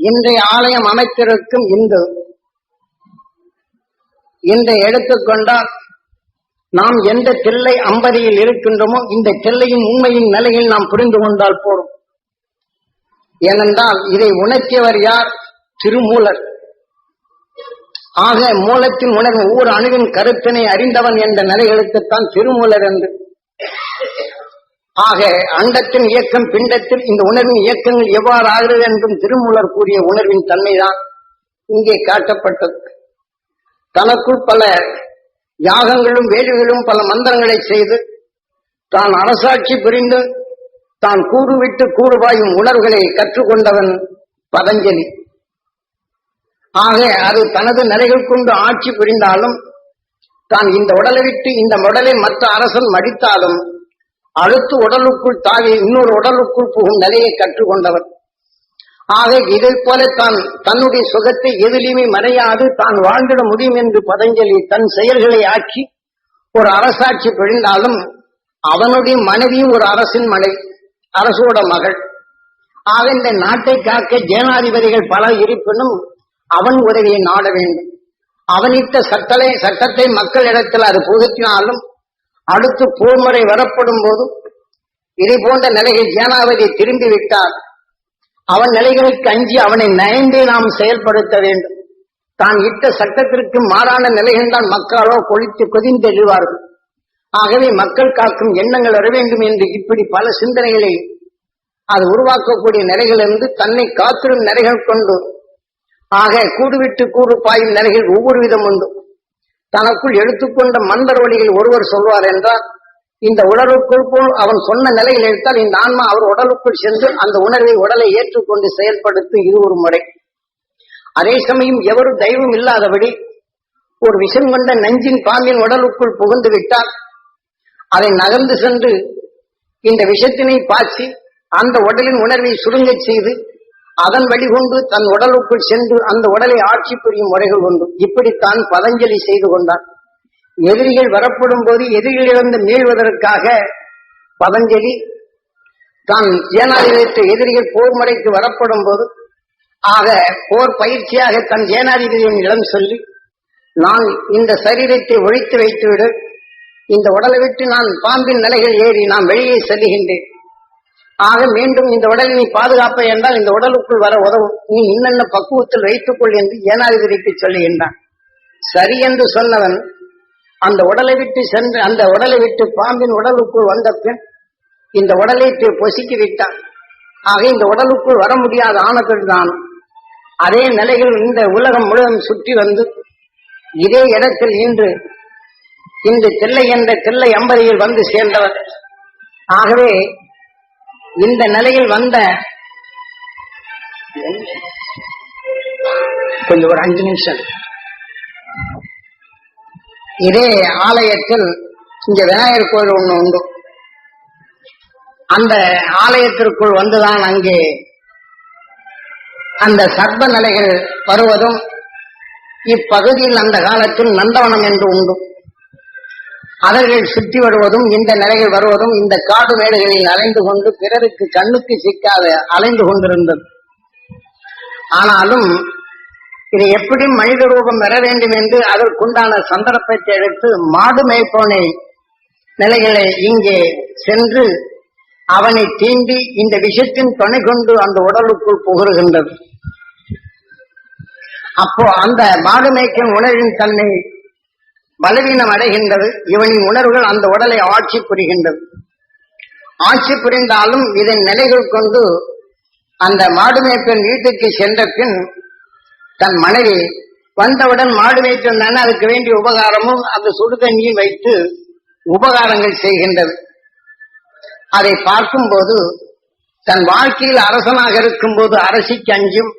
இன்றைய ஆலயம் அமைத்திருக்கும் இந்து. இன்றை எடுத்துக்கொண்டால் நாம் எந்த தில்லை அம்பதியில் இருக்கின்றோமோ இந்த தில்லையின் உண்மையின் நிலையில் நாம் புரிந்து கொண்டால் போதும். ஏனென்றால் இதை உணர்த்தியவர் யார்? திருமூலர். ஆக மூலத்தின் உணர்வு ஊர் அணுவின் கருத்தினை அறிந்தவன் என்ற நிலைகளுக்குத்தான் திருமூலர் என்று. ஆக அண்டத்தின் இயக்கம் பிண்டத்தில் இந்த உணர்வின் இயக்கங்கள் எவ்வாறு ஆகிறது என்றும் திருமூலர் கூறிய உணர்வின் தன்மைதான் இங்கே காட்டப்பட்டது. தனக்குள் பல யாகங்களும் வேள்விகளும் பல மந்திரங்களை செய்து தான் அரசாட்சி புரிந்து தான் கூறுவிட்டு கூறுவாயும் உணர்வுகளை கற்றுக்கொண்டவன் பதஞ்சலி. ஆக அது தனது நிலைகள் கொண்டு ஆட்சி புரிந்தாலும் தான் இந்த உடலை விட்டு இந்த உடலை மற்ற அரசன் மடித்தாலும் அடுத்து உடலுக்குள் தாவி இன்னொரு உடலுக்குள் புகும் நிலையை கற்றுக்கொண்டவர் ஆக இதை போல தான் தன்னுடைய சுகத்தை எதிலுமே மறையாது தான் வாழ்ந்திட முடியும் என்று பதஞ்சலி தன் செயல்களை ஆக்கி ஒரு அரசாட்சி பிழிந்தாலும் அவனுடைய மனைவியும் ஒரு அரசின் மனைவி அரசோட மகள். ஆக இந்த நாட்டை காக்க ஜேனாதிபதிகள் பல இருப்பினும் அவன் உதவியை நாட வேண்டும். அவனிட்ட சட்டத்தை சட்டத்தை மக்களிடத்தில் அது புகுத்தினாலும் அடுத்து பூமுறை வரப்படும் போது இதை போன்ற நிலைகள் ஜேனாவதி திரும்பி விட்டார் அவன் நிலைகளுக்கு அஞ்சி அவனை நயந்தே நாம் செயல்படுத்த வேண்டும். தான் இட்ட சட்டத்திற்கு மாறான நிலைகள் தான் மக்களோ கொளித்து கொதிந்து எழுவார்கள். ஆகவே மக்கள் காக்கும் எண்ணங்கள் வர வேண்டும் என்று இப்படி பல சிந்தனைகளை அது உருவாக்கக்கூடிய நிலைகளிலிருந்து தன்னை காத்திடும் நிலைகள் கொண்டு ஆக கூடுவிட்டு கூடு பாயும் நிலைகள் ஒவ்வொரு விதம் உண்டு. தனக்குள் எடுத்துக்கொண்ட மந்தர் வழியில் ஒருவர் சொல்வார் என்றால் இந்த உடலுக்குள் போல் அவன் சொன்ன நிலையில் எடுத்தால் இந்த ஆன்மா அவர் உடலுக்குள் சென்று அந்த உணர்வை உடலை ஏற்றுக்கொண்டு செயல்படுத்தும் இது ஒரு முறை. அதே சமயம் எவரும் தெய்வம் இல்லாதபடி ஒரு விஷம் கொண்ட நஞ்சின் பாம்பின் உடலுக்குள் புகுந்து விட்டால் அதை நகர்ந்து சென்று இந்த விஷத்தினை பாய்ச்சி அந்த உடலின் உணர்வை சுருங்கச் செய்து அதன் வழிகொண்டு தன் உடலுக்குள் சென்று அந்த உடலை ஆட்சி புரியும் முறைகள் உண்டு. இப்படித்தான் பதஞ்சலி செய்து கொண்டான். எதிரிகள் வரப்படும் போது எதிரிகளிலிருந்து மீள்வதற்காக பதஞ்சலி தான் ஜேனாதிபதியத்தை எதிரிகள் போர் முறைக்கு வரப்படும் போது ஆக போர் பயிற்சியாக தன் ஜேனாதிபதியின் இடம் சொல்லி நான் இந்த சரீரத்தை ஒழித்து வைத்துவிடு இந்த உடலை விட்டு நான் பாம்பின் நிலைகள் ஏறி நான் வெளியே செல்லுகின்றேன். ஆக மீண்டும் இந்த உடலை நீ பாதுகாப்ப என்றால் இந்த உடலுக்குள் வர உதவும். நீ இன்னென்ன பக்குவத்தில் வைத்துக் கொள் என்று ஏனாதிபதிக்கு சொல்லுகின்றான் சரி என்று சொன்னவன் அந்த உடலை விட்டு சென்று அந்த உடலை விட்டு பாம்பின் உடலுக்குள் வந்த பின் இந்த உடலை பொசுக்கி விட்டான். ஆக இந்த உடலுக்குள் வர முடியாத ஆனதுதான் அதே நிலையில் இந்த உலகம் முழுவதும் சுற்றி வந்து இதே இடத்தில் இன்று இந்த தில்லை என்ற தில்லை அம்பதியில் வந்து சேர்ந்தவர் ஆகவே இந்த நிலையில் வந்த கொஞ்சம் ஒரு அஞ்சு நிமிஷம். இதே ஆலயத்தில் இங்க விநாயகர் கோயில் ஒண்ணு உண்டு. அந்த ஆலயத்திற்குள் வந்துதான் அங்கே அந்த சர்ப நிலைகள் வருவதும் இப்பகுதியில் அந்த காலத்தில் நந்தவனம் என்று உண்டு. அவர்கள் சுற்றி வருவதும் இந்த நிலைகள் வருவதும் இந்த காடு மேடுகளில் அலைந்து கொண்டு பிறருக்கு கண்ணுக்கு சிக்காத அலைந்து கொண்டிருந்தது. ஆனாலும் இது எப்படி மனித ரூபம் பெற வேண்டும் என்று அதற்குண்டான சந்தர்ப்பத்தை எடுத்து மாடு மேய்ப்போனை நிலைகளை இங்கே சென்று அவனை தீண்டி இந்த விஷயத்தின் துணை கொண்டு அந்த உடலுக்குள் புகழ்கின்றது அப்போ அந்த மாடு மேய்க்கும் உணர்வின் தன்மை பலவீனம் அடைகின்றது. இவனின் உணர்வுகள் அந்த உடலை ஆட்சி புரிகின்றது. ஆட்சி புரிந்தாலும் இதன் நிலைகள் கொண்டு அந்த மாடு மேய்ப்பன் வீட்டுக்கு சென்ற பின் தன் மனைவி வந்தவுடன் மாடு மேய்த்திருந்தானே அதுக்கு வேண்டிய உபகாரமும் அந்த சுடுதண்ணியும் வைத்து உபகாரங்கள் செய்கின்றது. அதை பார்க்கும்போது தன் வாழ்க்கையில் அரசனாக இருக்கும்போது அரசிக்கு அஞ்சும்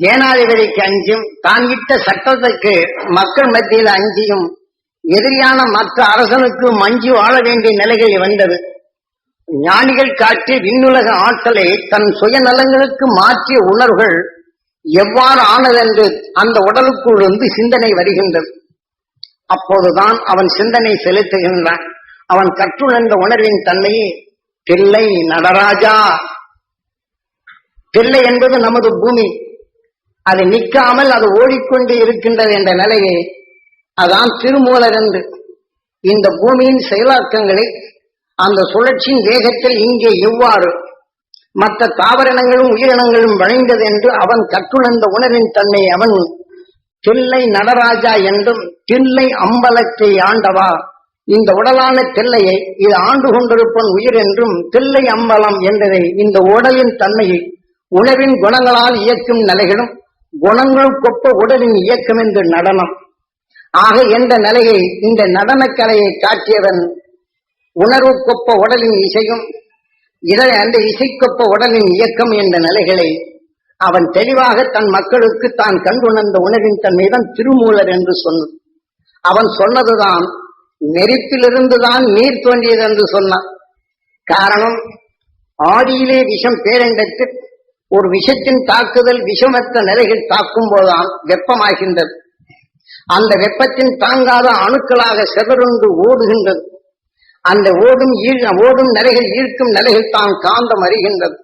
ஜேனாதிபதிக்கு அஞ்சும் தான் இட்ட சட்டத்துக்கு மக்கள் மத்தியில் அஞ்சியும் எதிரியான மற்ற அரசனுக்கு மஞ்சு வாழ வேண்டிய நிலைகள் வந்தது. ஞானிகள் காட்டிய விண்ணுலக ஆற்றலை தன் சுயநலங்களுக்கு மாற்றிய உணர்வுகள் எவ்வாறு ஆனதென்று அந்த உடலுக்குள் இருந்து சிந்தனை வருகின்றது. அப்போதுதான் அவன் சிந்தனை செலுத்துகின்றான். அவன் கற்றுணர்ந்த உணர்வின் தன்மையை பிள்ளை நடராஜா. பிள்ளை என்பது நமது பூமி. அது நிற்காமல் அது ஓடிக்கொண்டு இருக்கின்றது என்ற நிலையை அதான் திருமூலர் என்று இந்த பூமியின் செயலாக்கங்களை அந்த சுழற்சியின் வேகத்தில் இங்கே எவ்வாறு மற்ற தாவரங்களும் உயிரினங்களும் வளைந்தது என்று அவன் கற்றுணர்ந்த உணர்வின் தன்மை அவன் தில்லை நடராஜா என்றும் தில்லை அம்பலத்தை ஆண்டவா இந்த உடலான தில்லையை இது ஆண்டு கொண்டிருப்பன் உயிர் என்றும் தில்லை அம்பலம் என்றதை இந்த உடலின் தன்மையை உணவின் குணங்களால் இயக்கும் நிலைகளும் குணங்களுக்கொப்ப உடலின் இயக்கம் என்று நடனம். ஆக என்ற நிலையை இந்த நடனக்கலையை காட்டியவன் உணர்வுக்கொப்ப உடலின் இசையும் இதை அந்த இசைக்கொப்ப உடலின் இயக்கம் என்ற நிலைகளை அவன் தெளிவாக தன் மக்களுக்கு தான் கண்டுணர்ந்த உணர்வின் தன்மைதான் திருமூலர் என்று சொன்னான். அவன் சொன்னதுதான் நெருப்பிலிருந்துதான் நீர் தோன்றியது என்று சொன்னான். காரணம் ஆதியிலே விஷம் பேரண்டத்து ஒரு விஷத்தின் தாக்குதல் விஷமற்ற நிலையில் தாக்கும் போதுதான் வெப்பமாகின்றது. அந்த வெப்பத்தின் தாங்காத அணுக்களாக செதறுண்டு ஓடுகின்றது. அந்த ஓடும் ஓடும் நிலைகள் ஈர்க்கும் நிலைகள் தான் காந்தம் அறிகின்றது.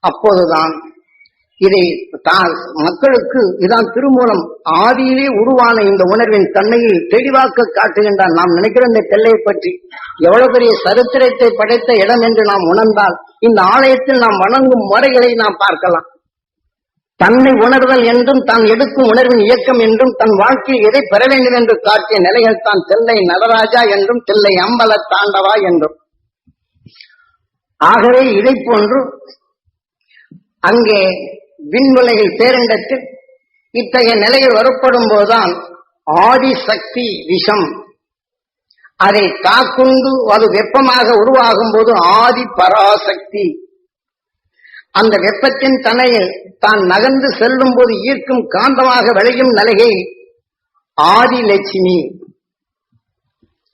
அப்போதுதான் இதை மக்களுக்கு இதான் திருமூலம். ஆதியிலே உருவான இந்த உணர்வின் தன்மையை தெளிவாக்க காட்டுகின்றான். நாம் நினைக்கிற இந்த தெல்லையை பற்றி எவ்வளவு பெரிய சரித்திரத்தை படைத்த இடம் என்று நாம் உணர்ந்தால் இந்த ஆலயத்தில் நாம் வணங்கும் முறைகளை நாம் பார்க்கலாம். தன்னை உணர்தல் என்றும் தான் எடுக்கும் உணர்வின் இயக்கம் என்றும் தன் வாழ்க்கையில் எதை பெற வேண்டும் என்று காட்டிய நிலைகள் தான் தில்லை நடராஜா என்றும் தில்லை அம்பல தாண்டவா என்றும். ஆகவே இதை போன்று அங்கே விண்வலைகள் பேரண்டத்தில் இத்தகைய நிலையில் வரப்படும் போதுதான் ஆதிசக்தி விஷம். அதை தாக்குண்டு அது வெப்பமாக உருவாகும் போது ஆதி பராசக்தி. அந்த வெப்பத்தின் தன்னையில் தான் நகர்ந்து செல்லும் போது ஈர்க்கும் காந்தமாக விளையும் நிலையை ஆதிலட்சுமி.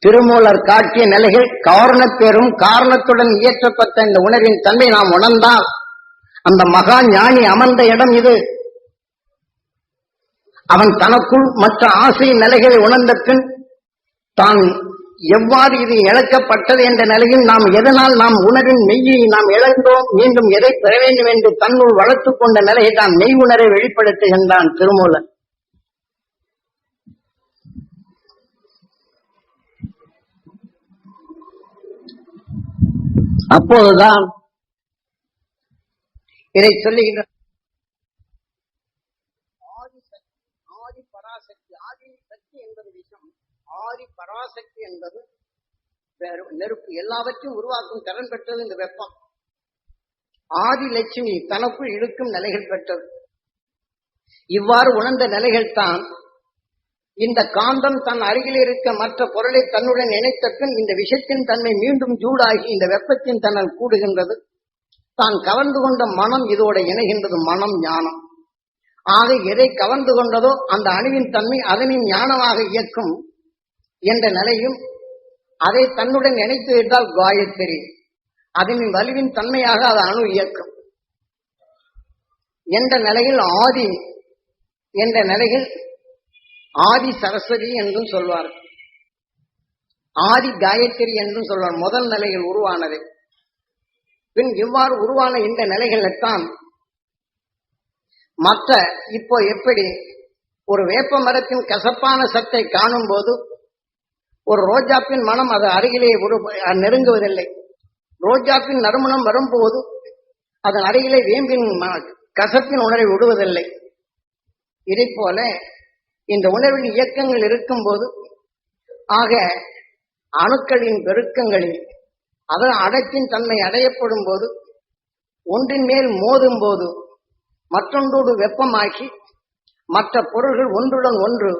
திருமூலர் காட்டிய நிலைகள் காரணப்பெரும் காரணத்துடன் இயற்றப்பட்ட இந்த உணர்வின் தன்மை நாம் உணர்ந்தால் அந்த மகா ஞானி அமர்ந்த இடம் இது. அவன் தனக்குள் மற்ற ஆசை நிலைகளை உணர்ந்த பின் தான் எவ்வாறு இது இழக்கப்பட்டது என்ற நிலையில் நாம் எதனால் நாம் உணரின் மெய்யை நாம் இழந்தோம் மீண்டும் எதை பெற வேண்டும் என்று தன்னுள் வளர்த்துக் கொண்ட நிலையை தான் மெய் உணரை வெளிப்படுத்துகின்றான் திருமூலன். அப்போதுதான் இதை சொல்லுகின்ற ஆதி சக்தி ஆதி பராசக்தி ஆதி சக்தி என்பது விஷம். ஆதி பராசக்தி என்பது நெருப்பு. எல்லாவற்றையும் உருவாக்கும் திறன் பெற்றது இந்த வெப்பம். ஆதி லட்சுமி தனக்குள் இழுக்கும் நிலைகள் பெற்றது. இவ்வாறு உணர்ந்த நிலைகள் தான் இந்த காந்தம் தன் அருகில் இருக்க மற்ற பொருளை தன்னுடன் இணைத்ததன் இந்த விஷத்தின் தன்மை மீண்டும் சூடாகி இந்த வெப்பத்தின் தன்னல் கூடுகின்றது. தான் கவர்ந்து கொண்ட மனம் இதோட இணைகின்றது மனம் ஞானம். ஆக எதை கவர்ந்து கொண்டதோ அந்த அணுவின் தன்மை அதனின் ஞானமாக இயக்கும் என்ற நிலையும் அதை தன்னுடன் இணைத்து விட்டால் காயத்ரி. அதனின் வலிவின் தன்மையாக அது அணு இயக்கும். என்ற நிலையில் ஆதி என்ற நிலையில் ஆதி சரஸ்வதி என்றும் சொல்வார். ஆதி காயத்ரி என்றும் சொல்வார். முதல் நிலையில் உருவானது. பின் இவ்வாறு உருவான இந்த நிலைகளைத்தான் மற்ற இப்போ எப்படி ஒரு வேப்ப மரத்தின் கசப்பான சத்தை காணும் போது ஒரு ரோஜாப்பின் மனம் அது அருகிலே நெருங்குவதில்லை. ரோஜாப்பின் நறுமணம் வரும்போது அதன் அருகிலே வேம்பின் கசப்பின் உணர்வை விடுவதில்லை. இதை போல இந்த உணர்வின் இயக்கங்கள் இருக்கும்போது ஆக அணுக்களின் பெருக்கங்களில் அதன் அடக்கின் தன்மை அடையப்படும் போது ஒன்றின் மேல் மோதும் போது மற்றொன்றோடு வெப்பமாக்கி மற்ற பொருள்கள் ஒன்றுடன் ஒன்று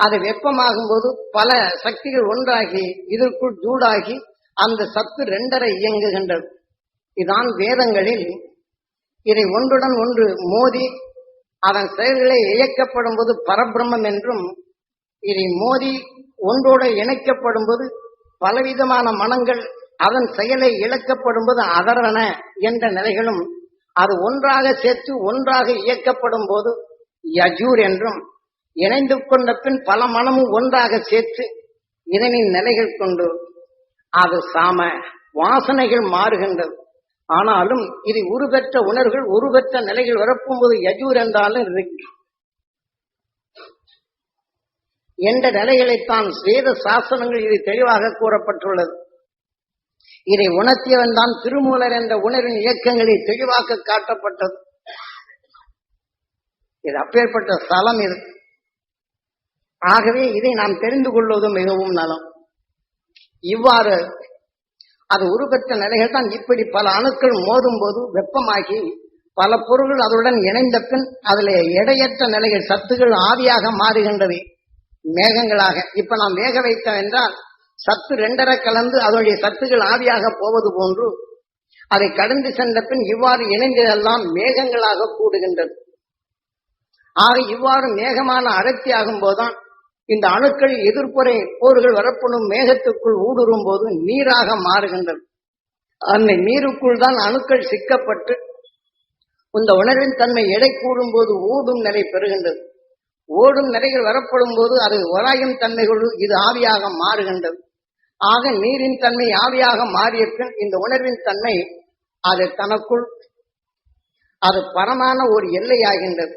அது வெப்பமாகும் போது பல சக்திகள் ஒன்றாகி இதற்குள் ஜூடாகி அந்த சத்து ரெண்டரை இயங்குகின்றது. இதான் வேதங்களில் இதை ஒன்றுடன் ஒன்று மோதி அதன் செயல்களை இயக்கப்படும் போது பரபிரம்மம் என்றும் இதை மோதி ஒன்றோடு இணைக்கப்படும் போது பலவிதமான மனங்கள் அதன் செயலை இழக்கப்படும் போது அதரன என்ற நிலைகளும் அது ஒன்றாக சேர்த்து ஒன்றாக இயக்கப்படும் போது யஜூர் என்றும் இணைந்து கொண்ட பின் பல மனமும் ஒன்றாக சேர்த்து இதனின் நிலைகள் கொண்டு அது சாம வாசனைகள் மாறுகின்றது. ஆனாலும் இது உருபெற்ற உணர்வுகள் உருபெற்ற நிலைகள் வரப்பும்போது யஜூர் என்றாலும் ரிக். என்ற நிலைகளைத்தான் வேத சாசனங்கள் இது தெளிவாக கூறப்பட்டுள்ளது. இதை உணர்த்தியவன் தான் திருமூலர் என்ற உணர்வின் இயக்கங்களை தெளிவாக காட்டப்பட்டது. இது அப்பேற்பட்ட ஸ்தலம் இது. ஆகவே இதை நாம் தெரிந்து கொள்வதும் மிகவும் நலம். இவ்வாறு அது உருபெற்ற நிலைகள் தான் இப்படி பல அணுக்கள் மோதும் போது வெப்பமாகி பல பொருள்கள் அதனுடன் இணைந்த பின் அதில் எடையற்ற நிலைகள் சத்துகள் ஆவியாக மாறுகின்றது. மேகங்களாக. இப்ப நாம் வேக வைத்தோம் என்றால் சத்து ரெண்டரை கலந்து அதனுடைய சத்துகள் ஆவியாக போவது போன்று அதை கடந்து சென்ற பின் இவ்வாறு இணைந்ததெல்லாம் மேகங்களாக கூடுகின்றது. ஆக இவ்வாறு மேகமான அடர்த்தி ஆகும் போதுதான் இந்த அணுக்கள் எதிர்ப்புறை போர்கள் வரப்படும் மேகத்துக்குள் ஊடுருவும் போது நீராக மாறுகின்றது. அந்த நீருக்குள் தான் அணுக்கள் சிக்கப்பட்டு இந்த உணர்வின் தன்மை எடை கூடும் போது ஓடும் நிலை பெறுகின்றது. ஓடும் நிலைகள் வரப்படும் போது அது உராயும் தன்மைகளுள் இது ஆவியாக மாறுகின்றது. ஆக நீரின் தன்மை ஆவியாக மாறிய இந்த உணர்வின் தன்மை அது தனக்குள் அது பரமான ஒரு எல்லையாகின்றது.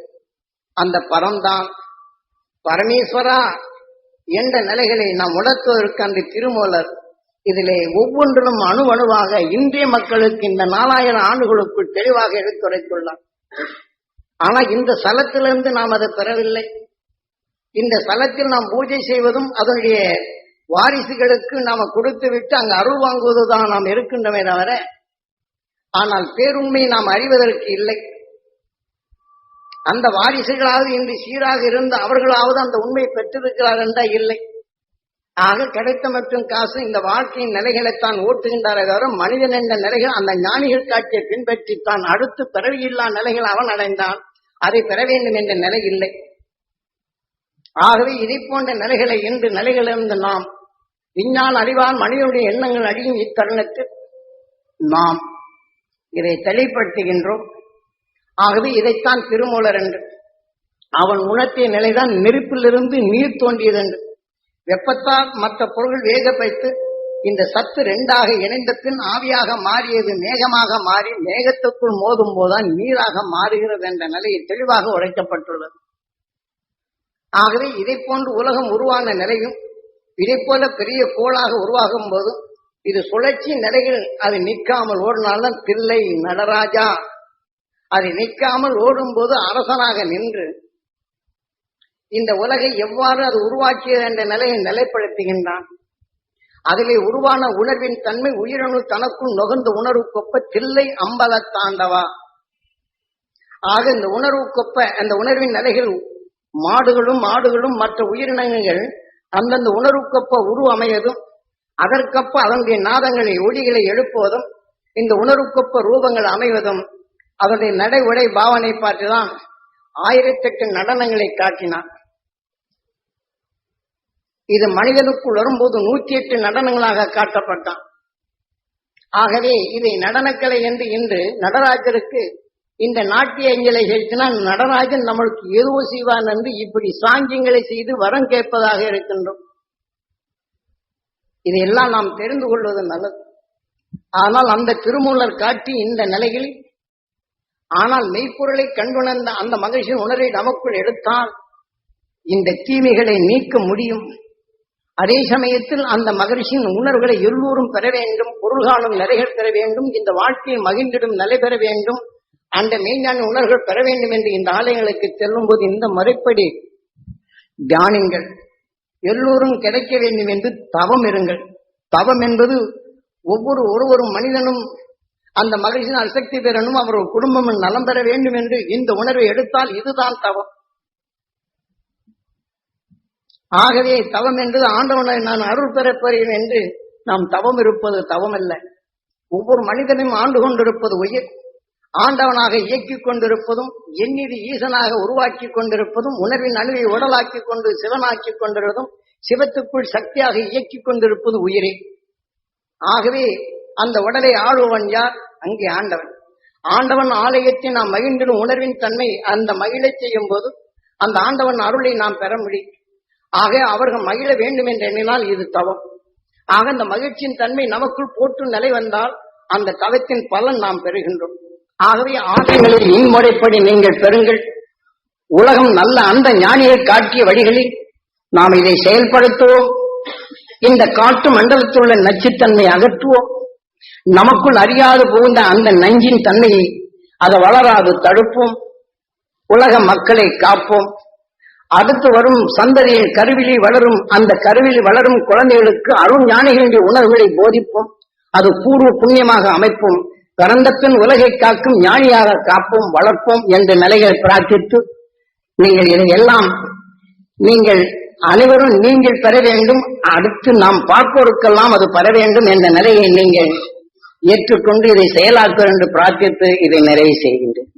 அந்த பரம்தான் பரமேஸ்வரா என்ற நிலைகளை நாம் உணர்த்துவதற்கு அந்த திருமூலர் இதிலே ஒவ்வொன்றிலும் அணு அணுவாக இந்திய மக்களுக்கு இந்த நாலாயிரம் ஆண்டுகளுக்குள் தெளிவாக எடுத்துரைத்துள்ளார். ஆனா இந்த ஸ்தலத்திலிருந்து நாம் அதை பெறவில்லை. இந்த ஸ்தலத்தில் நாம் பூஜை செய்வதும் அதனுடைய வாரிசுகளுக்கு நாம கொடுத்து விட்டு அங்கு அருள் வாங்குவதுதான் நாம் இருக்கின்றமே தவிர ஆனால் பேருண்மை நாம் அறிவதற்கு இல்லை. அந்த வாரிசுகளாவது இன்று சீராக இருந்து அவர்களாவது அந்த உண்மை பெற்றிருக்கிறார் என்றால் இல்லை. ஆக கிடைத்த மற்றும் காசு இந்த வாழ்க்கையின் நிலைகளைத்தான் ஓட்டுகின்றாரே தவிர மனிதன் என்ற நிலைகள் அந்த ஞானிகள் காட்சியை பின்பற்றித்தான் அடுத்து பிறவியில்லா நிலைகள் அவன் அடைந்தான். அதை பெற வேண்டும் என்ற நிலை இல்லை. ஆகவே இதை போன்ற நிலைகளை இன்று நிலைகளிலிருந்து நாம் விஞ்ஞான அறிவான் மனிதனுடைய எண்ணங்கள் அழியும் இத்தருணத்தில் நாம் இதை தெளிப்படுத்துகின்றோம் ஆகவே இதைத்தான் திருமூலர் என்று அவன் உணர்த்திய நிலைதான் நெருப்பிலிருந்து நீர் தோன்றியது என்று வெப்பத்தால் மற்ற பொருள் வேக வைத்து இந்த சத்து ரெண்டாக இணைந்த பின் ஆவியாக மாறியது மேகமாக மாறி மேகத்துக்குள் மோதும் போதுதான் நீராக மாறுகிறது என்ற நிலையை தெளிவாக உழைக்கப்பட்டுள்ளது ஆகவே இதை போன்று உலகம் உருவான நிலையும் இதை போல பெரிய கோளாக உருவாகும் போது இது சுழற்சி நிலையில் அது நிற்காமல் ஓடினால்தான் தில்லை நடராஜா. அது நிற்காமல் ஓடும்போது அரசனாக நின்று இந்த உலகை எவ்வாறு அது உருவாக்கியது என்ற நிலையை நிலைப்படுத்துகின்றான். அதிலே உருவான உணர்வின் தன்மை உயிரணு தனக்குள் நுகர்ந்த உணர்வு கொப்ப தில்லை அம்பல தாண்டவா. ஆக இந்த உணர்வு கொப்ப அந்த உணர்வின் நிலைகள் மாடுகளும் ஆடுகளும் மற்ற உயிரினங்கள் அந்தந்த உணர்வுக்கொப்ப உரு அமையதும் அதற்கப்ப அதனுடைய நாதங்களை ஒளிகளை எழுப்புவதும் இந்த உணர்வுக்கொப்ப ரூபங்கள் அமைவதும் அதனுடைய நடை உடை பாவனை பார்த்துதான் ஆயிரத்தெட்டு நடனங்களை காட்டினான். இது மனிதனுக்குள் வரும்போது நூற்றி எட்டு நடனங்களாக காட்டப்பட்டான். ஆகவே இதை நடனக்கலை என்று இன்று நடராஜருக்கு இந்த நாட்டிய அஞ்சலை செலுத்தினால் நடராஜன் நம்மளுக்கு ஏதோ செய்வான் என்று இப்படி சாங்கியங்களை செய்து வரம் கேட்பதாக இருக்கின்றோம். இதையெல்லாம் நாம் தெரிந்து கொள்வது நல்லது. ஆனால் அந்த திருமூலர் காட்டி இந்த நிலையில் ஆனால் மெய்ப்பொருளை கண்டுணர்ந்த அந்த மகிழ்ச்சியின் உணரை நமக்குள் எடுத்தால் இந்த தீமைகளை நீக்க முடியும். அதே சமயத்தில் அந்த மகிழ்ச்சியின் உணர்வுகளை எல்லோரும் பெற வேண்டும் பொருள்காலம் நிறைகள் பெற வேண்டும் இந்த வாழ்க்கையில் மகிழ்ந்திடும் நிலை பெற வேண்டும். அந்த மெய்ஞான உணர்வுகள் பெற வேண்டும் என்று இந்த ஆலயங்களுக்கு செல்லும் போது இந்த முறைப்படி தியானிங்கள். எல்லோரும் கிடைக்க வேண்டும் என்று தவம் இருங்கள். தவம் என்பது ஒவ்வொரு ஒருவரும் மனிதனும் அந்த மகிழ்ச்சியின் அசக்தி பெறணும் அவர் குடும்பமும் நலம் பெற வேண்டும் என்று இந்த உணர்வை எடுத்தால் இதுதான் தவம். ஆகவே தவம் என்பது ஆண்டவனை நான் அருள் பெறப் போகிறேன் என்று நாம் தவம் இருப்பது தவம் அல்ல. ஒவ்வொரு மனிதனையும் ஆண்டு கொண்டிருப்பது உயிர் ஆண்டவனாக இயக்கிக் கொண்டிருப்பதும் எண்ணிது ஈசனாக உருவாக்கி கொண்டிருப்பதும் உணர்வின் அணுவை உடலாக்கி கொண்டு சிவனாக்கி கொண்டிருப்பதும் சிவத்துக்குள் சக்தியாக இயக்கிக் கொண்டிருப்பது உயிரே. ஆகவே அந்த உடலை ஆளுவன் யார்? அங்கே ஆண்டவன். ஆண்டவன் ஆலயத்தை நாம் மகிழ்ந்திடும் உணர்வின் தன்மை அந்த மகிழச் செய்யும் போது அந்த ஆண்டவன் அருளை நாம் பெற முடியும். ஆக அவர்கள் மகிழ வேண்டும் என்று எண்ணினால் இது தவம். ஆக அந்த மகிழ்ச்சியின் தன்மை நமக்குள் போட்டு நிலை வந்தால் அந்த தவத்தின் பலன் நாம் பெறுகின்றோம். ஆகவே ஆசைகளில் இன்முறைப்படி நீங்கள் பெறுங்கள். உலகம் நல்ல அந்த ஞானியை காட்டிய வழிகளில் நாம் இதை செயல்படுத்துவோம். இந்த காட்டு மண்டலத்தில் உள்ள நச்சுத்தன்மை அகற்றுவோம். நமக்குள் அறியாது புகுந்த அந்த நஞ்சின் தன்மையை அதை வளராது தடுப்போம். உலக மக்களை காப்போம். அடுத்து வரும் சந்ததியில் கருவிலி வளரும் அந்த கருவில் வளரும் குழந்தைகளுக்கு அருண் ஞானிகளுடைய உணர்வுகளை போதிப்போம். அது பூர்வ புண்ணியமாக அமைப்போம். பிறந்த பின் உலகை காக்கும் ஞானியாக காப்போம் வளர்ப்போம் என்ற நிலைகளை பிரார்த்தித்து நீங்கள் இதையெல்லாம் நீங்கள் அனைவரும் நீங்கள் பெற வேண்டும். அடுத்து நாம் பார்ப்போருக்கெல்லாம் அது பெற வேண்டும் என்ற நிலையை நீங்கள் ஏற்றுக்கொண்டு இதை செயலாக்க என்று பிரார்த்தித்து இதை நிறைவு செய்கின்றேன்.